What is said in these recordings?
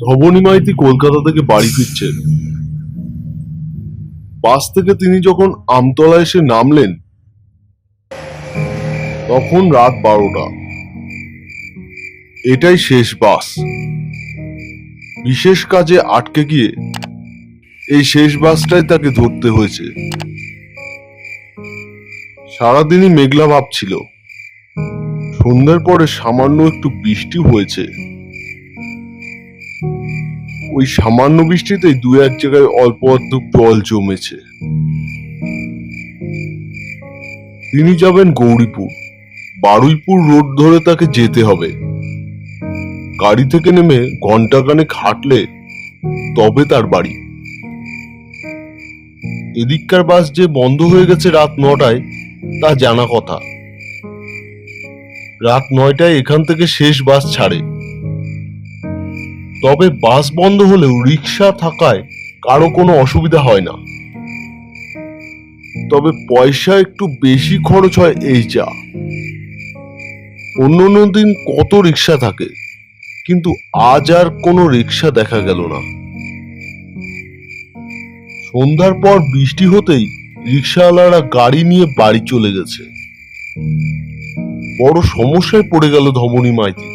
ধবনী মাইতি কলকাতা থেকে বাড়ি ফিরছেন। বাস থেকে তিনি যখন আমতলা এসে নামলেন, তখন রাত বারোটা। এটাই শেষ বাস। বিশেষ কাজে আটকে গিয়ে এই শেষ বাসটাই তাকে ধরতে হয়েছে। সারাদিনই মেঘলা ভাব ছিল। সন্ধ্যার পরে সামান্য একটু বৃষ্টি হয়েছে। ওই সামান্য বৃষ্টিতেই দু এক জায়গায় অল্প অর্ধেক জল জমেছে। তিনি যাবেন গৌরীপুর। বারুইপুর রোড ধরে তাকে যেতে হবে। গাড়ি থেকে নেমে ঘন্টাখানেক হাঁটলে তবে তার বাড়ি। এদিককার বাস যে বন্ধ হয়ে গেছে রাত নটায় তা জানা কথা। রাত নয়টায় এখান থেকে শেষ বাস ছাড়ে। তবে বাস বন্ধ হলেও রিক্সা থাকায় কারও কোনো অসুবিধা হয় না। তবে পয়সা একটু বেশি খরচ হয় এই যা। অন্য অন্য দিন কত রিক্সা থাকে, কিন্তু আজ আর কোনো রিক্সা দেখা গেল না। সন্ধ্যার পর বৃষ্টি হতেই রিক্সাওয়ালারা গাড়ি নিয়ে বাড়ি চলে গেছে। বড় সমস্যায় পড়ে গেল ধমনী মাইতি।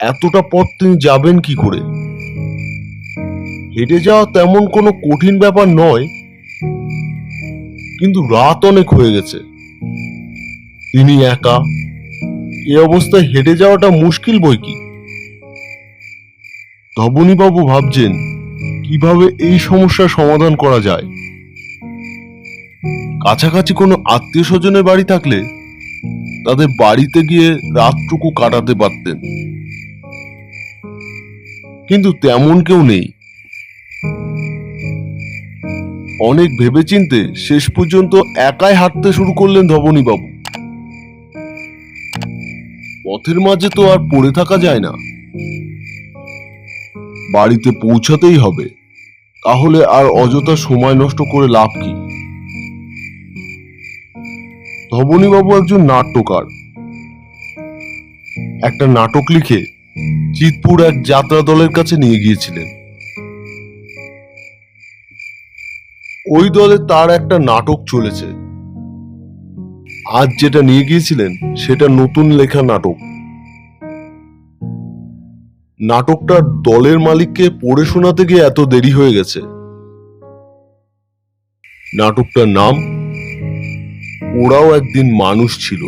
এতটা পথ তিনি যাবেন কি করে? হেঁটে যাওয়া তেমন কোনো কঠিন ব্যাপার নয়, কিন্তু রাত অনেক হয়ে গেছে। তিনি একা, এ অবস্থায় হেঁটে যাওয়াটা মুশকিল বই কি? বাবু ভাবছেন, কীভাবে এই সমস্যার সমাধান করা যায়? কাছাকাছি কোনো আত্মীয় স্বজনের বাড়ি থাকলে তাদের বাড়িতে গিয়ে রাতটুকু কাটাতে পারতেন। কিন্তু তেমন কেউ নেই। অনেক ভেবেচিন্তে শেষ পর্যন্ত একাই হাঁটতে শুরু করলেন ধবনীবাবু। পথের মাঝে তো আর পড়ে থাকা যায় না। বাড়িতে পৌঁছাতেই হবে। তাহলে আর অযথা সময় নষ্ট করে লাভ কি? ধবনীবাবু একজন নাট্যকার। একটা নাটক লিখে চিতপুর এক যাত্রা দলের কাছে নিয়ে গিয়েছিলেন। ওই দলে তার একটা নাটক চলেছে। আজ যেটা নিয়ে গিয়েছিলেন, সেটা নতুন লেখা নাটক। নাটকটা দলের মালিককে পড়ে শোনাতে গিয়ে এত দেরি হয়ে গেছে। নাটকটার নাম ওরাও একদিন মানুষ ছিল।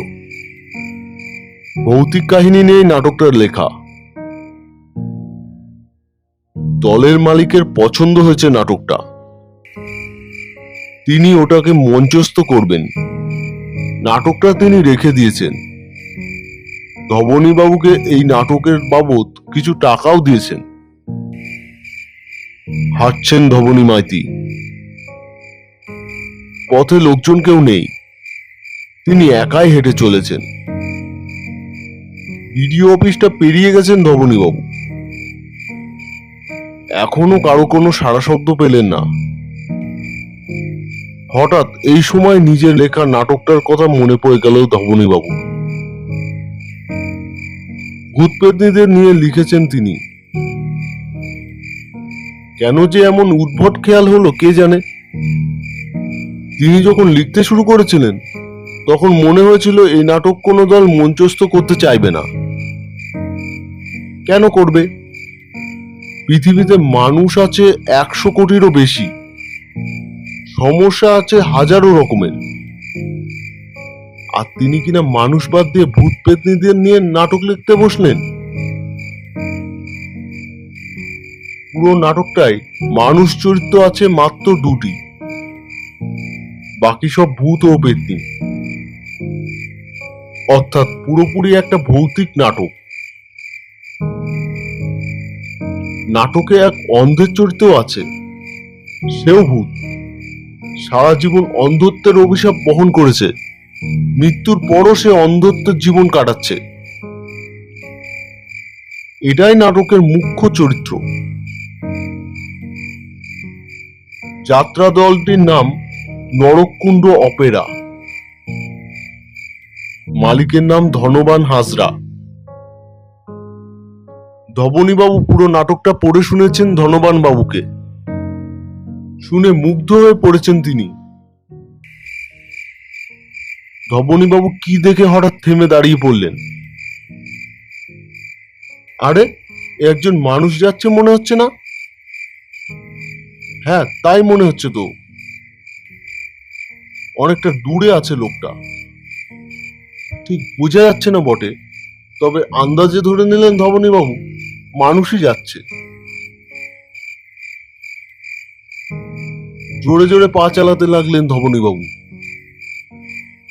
ভৌতিক কাহিনী নিয়ে নাটকটার লেখা। দলের মালিকের পছন্দ হয়েছে নাটকটা। তিনি ওটাকে মঞ্চস্থ করবেন। নাটকটা তিনি রেখে দিয়েছেন। বাবুকে এই নাটকের বাবদ কিছু টাকাও দিয়েছেন। হাঁটছেন ধবনী মাইতি। পথে লোকজন কেউ নেই। তিনি একাই হেঁটে চলেছেন। বিডিও অফিসটা পেরিয়ে গেছেন ধবনীবাবু। এখনও কারও কোনো সারা শব্দ পেলেন না। হঠাৎ এই সময় নিজের লেখা নাটকটার কথা মনে পড়ে গেল ধবনীবাবু। ভূতপেতনীদের নিয়ে লিখেছেন তিনি। কেন যে এমন উদ্ভট খেয়াল হলো কে জানে? তিনি যখন লিখতে শুরু করেছিলেন তখন মনে হয়েছিল এই নাটক কোনো দল মঞ্চস্থ করতে চাইবে না। কেন করবে? পৃথিবীতে মানুষ আছে একশো কোটিরও বেশি। সমস্যা আছে হাজারো রকমের। আর তিনি কিনা মানুষ বাদ দিয়ে ভূত পেতনিদের নিয়ে নাটক লিখতে বসলেন? পুরো নাটকটায় মানুষ চরিত্র আছে মাত্র দুটি। বাকি সব ভূত ও পেতনি। অর্থাৎ পুরোপুরি একটা ভৌতিক নাটক। নাটকে এক অন্ধের চরিত্র আছে। সেও ভূত। সারা জীবন অন্ধত্বের অভিশাপ বহন করেছে। মৃত্যুর পরও সে অন্ধত্বের জীবন কাটাচ্ছে। এটাই নাটকের মুখ্য চরিত্র। যাত্রা দলটির নাম নরককুণ্ড অপেরা। মালিকের নাম ধনবান হাজরা। ধবনীবাবু পুরো নাটকটা পড়ে শুনেছেন ধনবান বাবুকে। শুনে মুগ্ধ হয়ে পড়েছেন তিনি। ধবনীবাবু কি দেখে হঠাৎ থেমে দাঁড়িয়ে পড়লেন? আরে, একজন মানুষ যাচ্ছে মনে হচ্ছে না? হ্যাঁ তাই মনে হচ্ছে তো। অনেকটা দূরে আছে লোকটা। ঠিক বোঝা যাচ্ছে না বটে। তবে আন্দাজে ধরে নিলেন ধবনীবাবু, মানুষই যাচ্ছে। জোরে জোরে পা চালাতে লাগলেন ধবনীবাবু।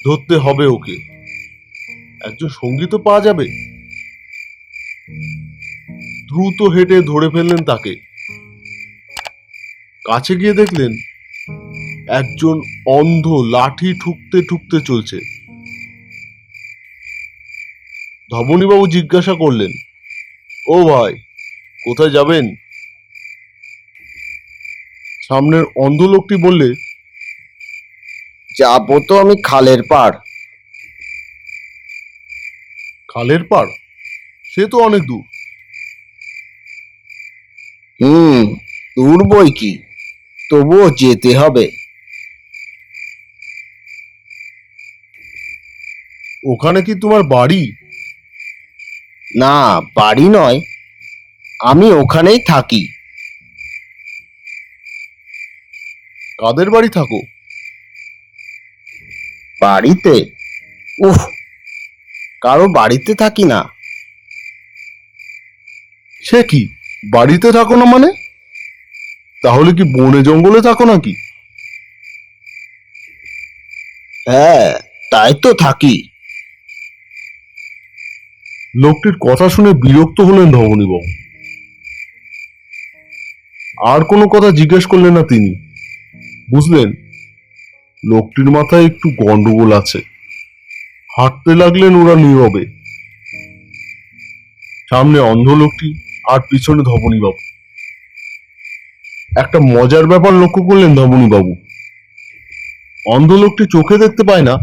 ধরতে হবে ওকে। একজন সঙ্গী তো পাওয়া যাবে। দ্রুত হেঁটে ধরে ফেললেন তাকে। কাছে গিয়ে দেখলেন, একজন অন্ধ লাঠি ঠুকতে ঠুকতে চলছে। ধবনীবাবু জিজ্ঞাসা করলেন ও ভাই কোথায় যাবেন? সামনের অন্ধ লোকটি বললে যাব তো আমি খালের পাড়। খালের পাড়? সে তো অনেক দূর। হুম দূর বই কি? তবুও যেতে হবে। ওখানে কি তোমার বাড়ি? না, বাড়ি নয়, আমি ওখানেই থাকি। কাদের বাড়ি থাকো? বাড়িতে? উহ কারও বাড়িতে থাকি না। সে কি, বাড়িতে থাকো না মানে? তাহলে কি বনে জঙ্গলে থাকো নাকি? হ্যাঁ তাই তো থাকি। লোকটির কথা শুনে বিরক্ত হলেন ধবনীবাবু আর কোনো কথা জিজ্ঞেস করলেন না তিনি। বুঝলেন, লোকটির মাথায় একটু গন্ডগোল আছে। হাঁটতে লাগলেন ওরা নীরবে। সামনে অন্ধ লোকটি আর পিছনে ধবনীবাবু একটা মজার ব্যাপার লক্ষ্য করলেন ধবনীবাবু অন্ধ লোকটি চোখে দেখতে পায় না,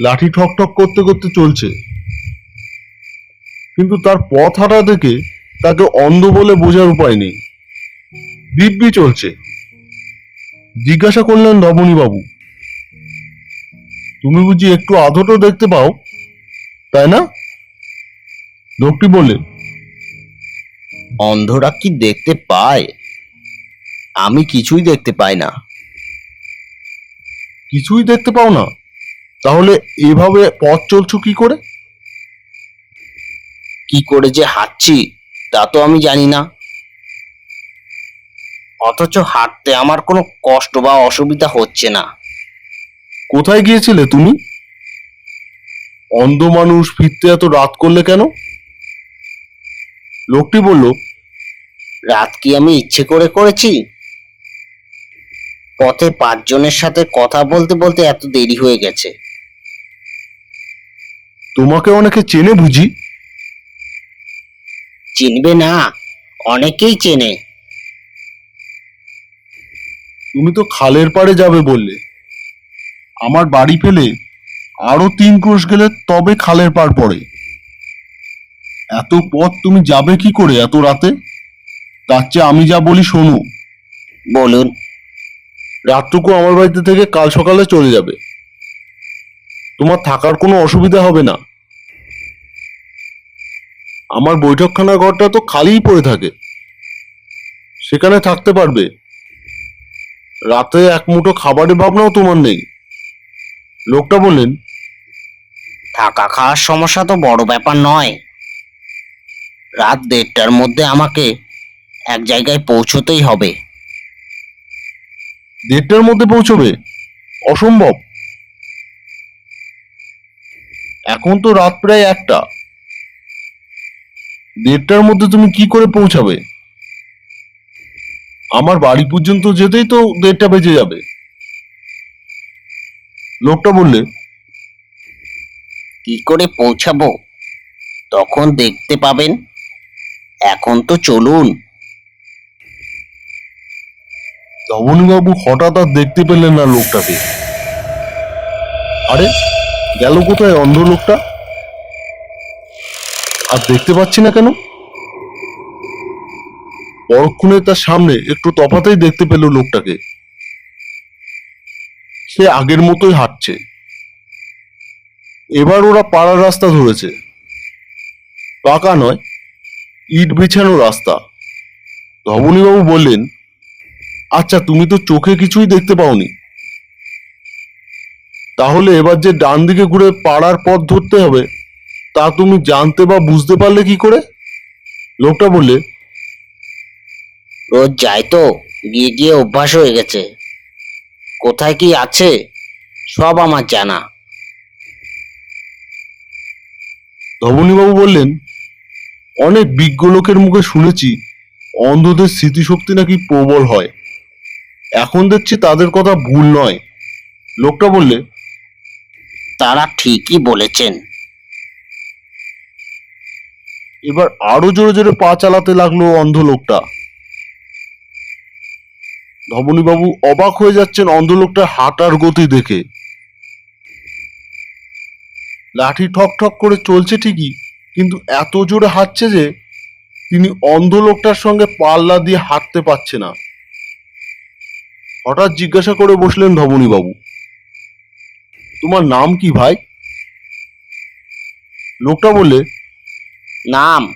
লাঠি ঠক ঠক করতে করতে চলছে। কিন্তু তার পথ হাঁটা দেখে তাকে অন্ধ বলে বোঝার উপায় নেই। দিব্যি চলছে। জিজ্ঞাসা করলেন বাবু তুমি বুঝি একটু আধটো দেখতে পাও? তাই না? লোকটি বললেন অন্ধরা কি দেখতে পায়? আমি কিছুই দেখতে পাই না। কিছুই দেখতে পাও না? তাহলে এভাবে পথ চলছো কি করে? কি করে যে হাঁটছি তা তো আমি জানি না। অথচ হাঁটতে আমার কোনো কষ্ট বা অসুবিধা হচ্ছে না। কোথায় গিয়েছিলে তুমি? অন্ধ মানুষ ফিরতে এত রাত করলে কেন? লোকটি বলল রাত কি আমি ইচ্ছে করে করেছি? পথে পাঁচজনের সাথে কথা বলতে বলতে এত দেরি হয়ে গেছে। তোমাকে অনেকে চেনে বুঝি। চিনবে না? অনেকেই চেনে। তুমি তো খালের পাড়ে যাবে বললে। আমার বাড়ি ফেলে আরও তিন ক্রোশ গেলে তবে খালের পাড় পড়ে। এত পথ তুমি যাবে কি করে এত রাতে? তার চেয়ে আমি যা বলি শোনো। বলুন। রাতটুকু আমার বাড়িতে থেকে কাল সকালে চলে যাবে। তোমার থাকার কোনো অসুবিধা হবে না। আমার বৈঠকখানার ঘরটা তো খালিই পড়ে থাকে। সেখানে থাকতে পারবে। রাতে এক মুঠো খাবারের ভাবনাও তোমার নেই। লোকটা বললেন থাকা খাওয়ার সমস্যা তো বড় ব্যাপার নয়। রাত দেড়টার মধ্যে আমাকে এক জায়গায় পৌঁছতেই হবে। দেড়টার মধ্যে পৌঁছবে? অসম্ভব। এখন তো রাত প্রায় একটা। দেড়টার মধ্যে তুমি কি করে পৌঁছাবে? আমার বাড়ি পর্যন্ত যেতেই তো দেড়টা বেজে যাবে। লোকটা বললে কি করে পৌঁছাবো? তখন দেখতে পাবেন। এখন তো চলুন। রমণীবাবু হঠাৎ আর দেখতে পেলেন না লোকটাকে। আরে গেল কোথায় অন্ধ লোকটা? আর দেখতে পাচ্ছি না কেন? পরক্ষণে তার সামনে একটু তফাতেই দেখতে পেল লোকটাকে। সে আগের মতোই হাঁটছে। এবার ওরা পাড়ার রাস্তা ধরেছে। পাকা নয়, ইট বিছানো রাস্তা। ধবনীবাবু বললেন আচ্ছা তুমি তো চোখে কিছুই দেখতে পাওনি। তাহলে এবার যে ডান দিকে ঘুরে পাড়ার পথ ধরতে হবে তা তুমি জানতে বা বুঝতে পারলে কি করে? লোকটা বললে রোজ যাই তো গিয়ে গিয়ে অভ্যাস হয়ে গেছে। কোথায় কি আছে সব আমার জানা। ধবনীবাবু বললেন অনেক বিজ্ঞ লোকের মুখে শুনেছি অন্ধদের স্মৃতিশক্তি নাকি প্রবল হয়। এখন দেখছি তাদের কথা ভুল নয়। লোকটা বললে তারা ঠিকই বলেছেন। এবার আরও জোরে জোরে পা চালাতে লাগল অন্ধ লোকটা। ধবনীবাবু অবাক হয়ে যাচ্ছেন অন্ধ লোকটার হাঁটার গতি দেখে। লাঠি ঠক ঠক করে চলছে ঠিকই, কিন্তু এত জোরে হাঁটছে যে তিনি অন্ধ লোকটার সঙ্গে পাল্লা দিয়ে হাঁটতে পারছে না। হঠাৎ জিজ্ঞাসা করে বসলেন ধবনীবাবু তোমার নাম কি ভাই? লোকটা বললে নাম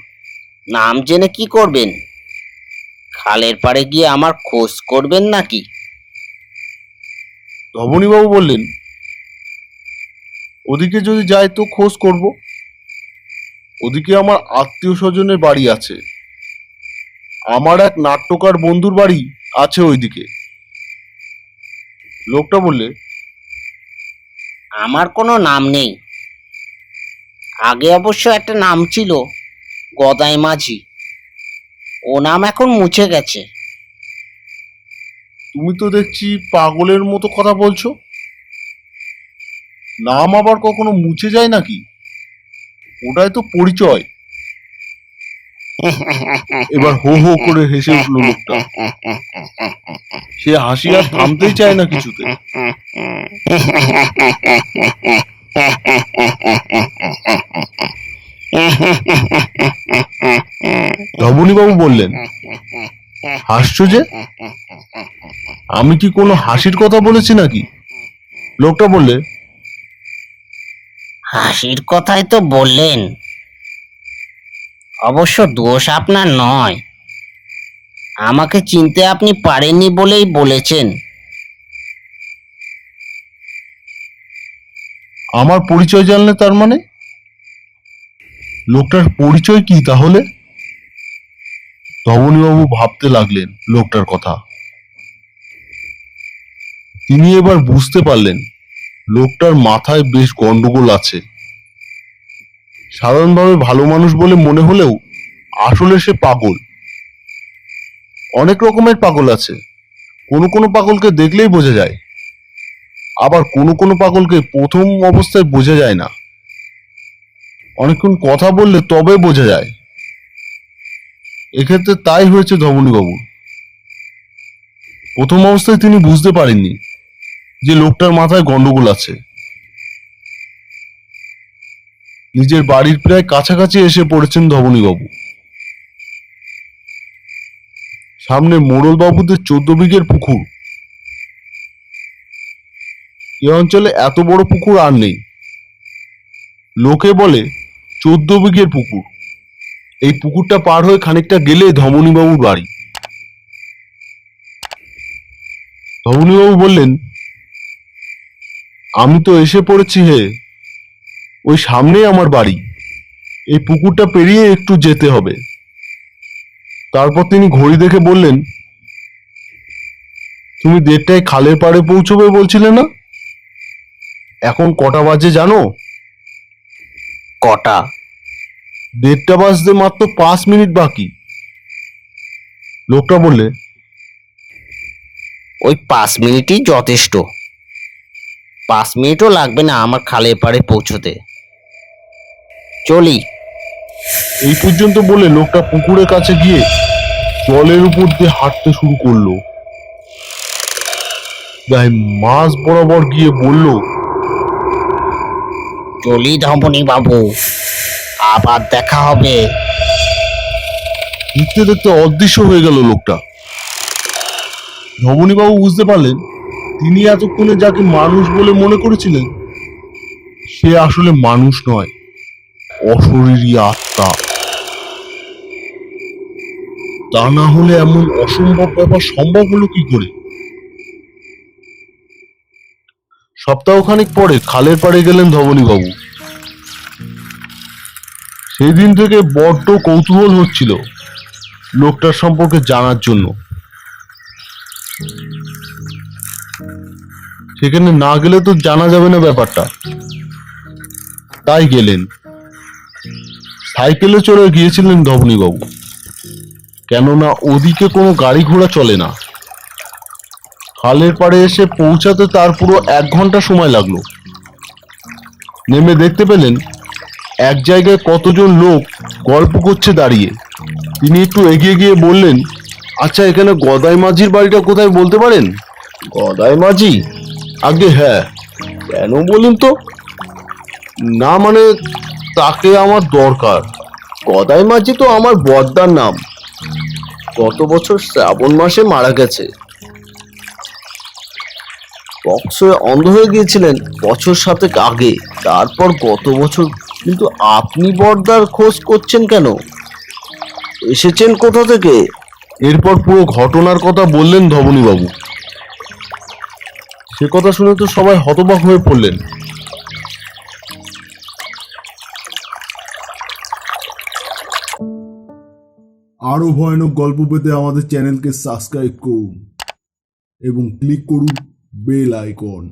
নাম জেনে কি করবেন? খালের পাড়ে গিয়ে আমার খোঁজ করবেন নাকি? ধবনীবাবু বললেন ওদিকে যদি যাই তো খোঁজ করব। ওদিকে আমার আত্মীয় স্বজনের বাড়ি আছে। আমার এক নাট্যকার বন্ধুর বাড়ি আছে ওইদিকে। লোকটা বললে আমার কোনো নাম নেই। আগে অবশ্য একটা নাম ছিল গদাই মাঝি। ও নাম এখন মুছে গেছে। তুমি তো দেখছি পাগলের মতো কথা বলছো। নাম আবার কখনো মুছে যায় নাকি? ওটাই তো পরিচয়। এবার হো হো করে হেসে উঠল লোকটা। সে হাসি আর থামতেই চায় না কিছুতে। রমণীবাবু বললেন, হাসছো যে? আমি কি কোনো হাসির কথা বলেছি নাকি? লোকটা বললে, হাসির কথাই তো বললেন। অবশ্য দোষ আপনার নয়। আমাকে চিনতে আপনি পারেননি বলেই বলেছেন। আমার পরিচয় জানলে তার মানে? লোকটার পরিচয় কি তাহলে? ধবনীবাবু ভাবতে লাগলেন লোকটার কথা। তিনি এবার বুঝতে পারলেন লোকটার মাথায় বেশ গন্ডগোল আছে। সাধারণভাবে ভালো মানুষ বলে মনে হলেও আসলে সে পাগল। অনেক রকমের পাগল আছে। কোনো কোনো পাগলকে দেখলেই বোঝা যায়। আবার কোনো কোনো পাগলকে প্রথম অবস্থায় বোঝা যায় না। অনেকক্ষণ কথা বললে তবে বোঝা যায়। এক্ষেত্রে তাই হয়েছে ধবনীবাবু প্রথম অবস্থায় তিনি বুঝতে পারেননি যে লোকটার মাথায় গন্ডগোল আছে। নিজের বাড়ির প্রায় কাছাকাছি এসে পড়েছেন ধবনীবাবু সামনে মোড়লবাবুদের চোদ্দ বিঘের পুকুর। এ অঞ্চলে এত বড় পুকুর আর নেই। লোকে বলে চোদ্দ বিঘের পুকুর। এই পুকুরটা পার হয়ে খানিকটা গেলে ধমনীবাবুর বাড়ি। ধমনীবাবু বললেন, আমি তো এসে পড়েছি হে, ওই সামনেই আমার বাড়ি। এই পুকুরটা পেরিয়ে একটু যেতে হবে। তারপর তিনি ঘড়ি দেখে বললেন, তুমি দেড়টায় খালের পাড়ে পৌঁছবে বলছিলে না? এখন কটা বাজে জানো? কটা? দেড়টা বাজতে মাত্র পাঁচ মিনিট বাকি। লোকটা বললে ওই পাঁচ মিনিটই যথেষ্ট। পাঁচ মিনিটও লাগবে না আমার খালের পাড়ে পৌঁছতে। চলি। এই পর্যন্ত বলে লোকটা পুকুরের কাছে গিয়ে জলের উপর দিয়ে হাঁটতে শুরু করল। গায়ে মাছ বরাবর গিয়ে বলল চলি ধমনী বাবু। আবার দেখা হবে। দেখতে দেখতে অদৃশ্য হয়ে গেল লোকটা। রমণীবাবু বুঝতে পারলেন, তিনি এতক্ষণে যাকে মানুষ বলে মনে করেছিলেন, সে আসলে মানুষ নয়, অশরীরী আত্মা। তা না হলে এমন অসম্ভব ব্যাপার সম্ভব হলো কি করে? সপ্তাহখানিক পরে খালের পাড়ে গেলেন ধবনীবাবু সেই দিন থেকে বড্ড কৌতূহল হচ্ছিল লোকটার সম্পর্কে জানার জন্য। সেখানে না গেলে তো জানা যাবে না ব্যাপারটা। তাই গেলেন। সাইকেলে চড়ে গিয়েছিলেন ধবনীবাবু কেননা ওদিকে কোনো গাড়ি ঘোড়া চলে না। খালের পাড়ে এসে পৌঁছাতে তার পুরো এক ঘণ্টা সময় লাগল। নেমে দেখতে পেলেন এক জায়গায় কতজন লোক গল্প করছে দাঁড়িয়ে। তিনি একটু এগিয়ে গিয়ে বললেন আচ্ছা এখানে গদাই মাঝির বাড়িটা কোথায় বলতে পারেন? গদাই মাঝি? আগে হ্যাঁ। কেন বলুন তো? না মানে তাকে আমার দরকার। গদাই মাঝি তো আমার বদ্দার নাম। গত বছর শ্রাবণ মাসে মারা গেছে। বক্সে অন্ধ হয়ে গিয়েছিলেন বছর সাতেক আগে। তারপর গত বছর। কিন্তু আপনি বর্দার খোঁজ করছেন কেন? এসেছেন কোথা থেকে? এরপর পুরো ঘটনার কথা বললেন ধবনীবাবু সে কথা শুনে তো সবাই হতবাক হয়ে পড়লেন। আরও ভয়ানক গল্প পেতে আমাদের চ্যানেলকে সাবস্ক্রাইব করুন এবং ক্লিক করুন বেল আইকন